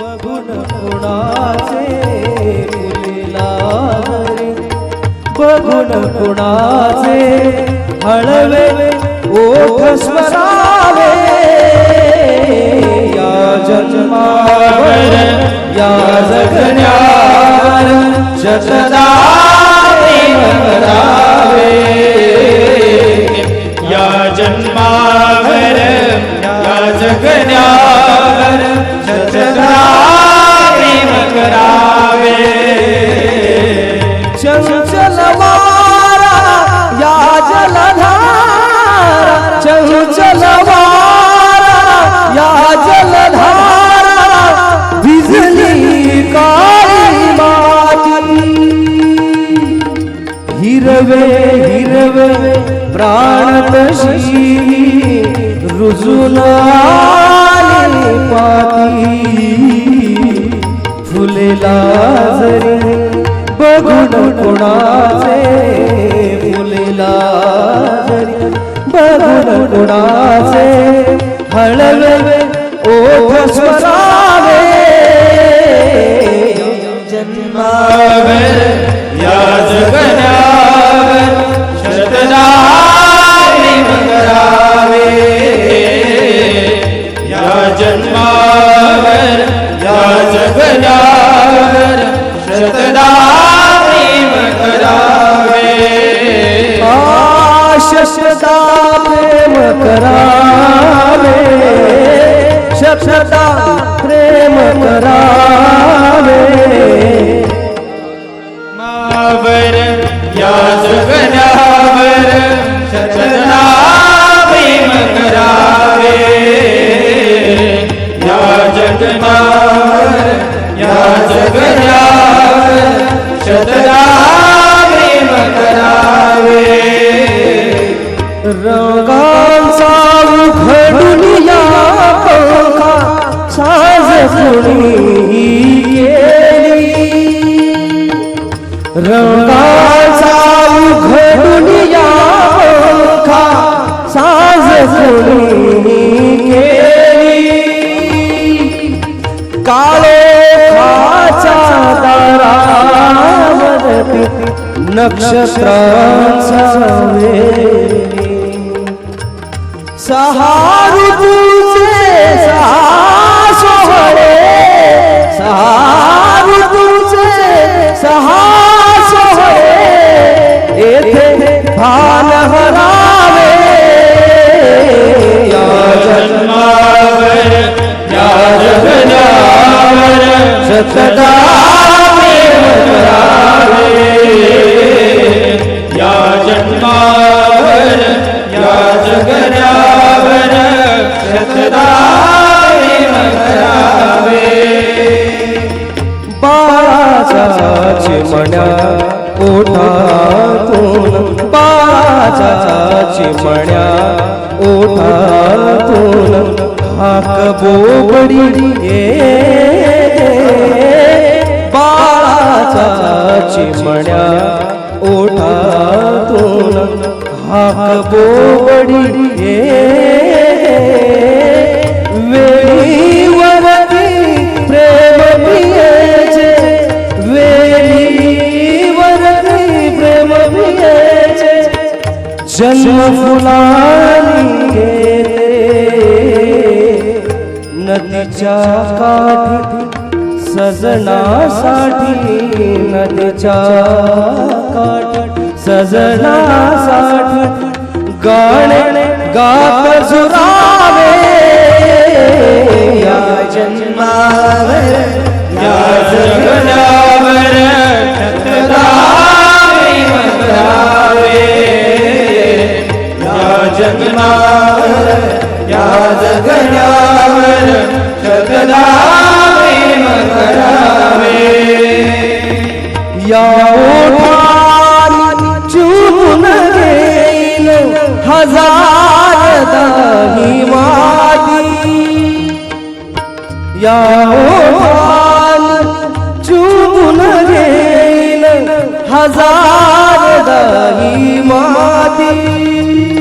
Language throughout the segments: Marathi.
बघून कुणाचे फुलेला हरी बघून कुणाचे हळवे ओठ स्वरावे? या जन्मावर या जगण्यावर शतदा या जन्मावर या जगण्यावर हिरवे हिरवे प्राण तशी रुजून आली पाती। फुलेला जरी बघून कोणाचे फुलेला जरी बघून कोणाचे, हळवे, ओठ स्वरावे। जन्मावर या जगण्यावर प्रेम करावे। मावर या सुगनावर सचना प्रेम करावे। या जगमावर या जगनावर सचना प्रेम करावे। रो सुनी रंगा साऊ घुनिया का सास सुनी के तारा नक्षत्र सहारू बाळाचा चिमण्या ओठातून बाळाचा चिमण्या ओठातून हाक बोबडी ये बाळाचा चिमण्या ओठातून हाक बोबडी ये जन्म फुलानी गेले नदीच्या काठी सजनासाठी नदीच्या काठी सजनासाठी गाणे गात झुरावे या जन्मावर या जगण्यावर या या जगण्यावर शतदा प्रेम करावे या ओठानी चुपून हजार दाही माती या ओठानी चुपून हजार दाही माती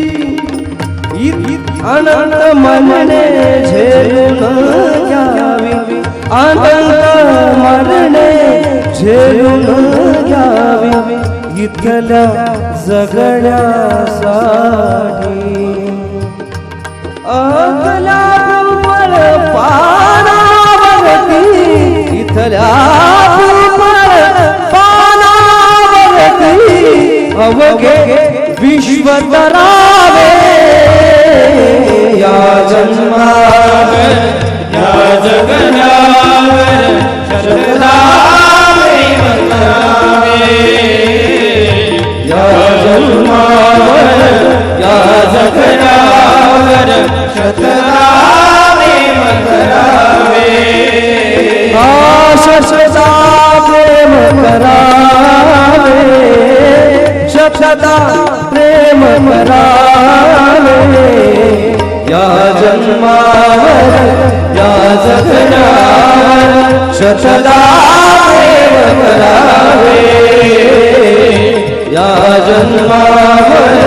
इत- अनंत मनने झेलून घ्यावी. अनंत मरणे झेलून घ्यावी. इथल्या जगण्यासाठी अगला पिंपळ पानावरती इथल्या पिंपळ पानावरती अवघे विश्व જુમાવર યા જખરાવર શતરાવે મકરાવે આ શશતા પ્રેમ કરાવે શતતા પ્રેમ કરાવે યા જન્માવર યા જખરાવર શતતા પ્રેમ કરાવે जन्मा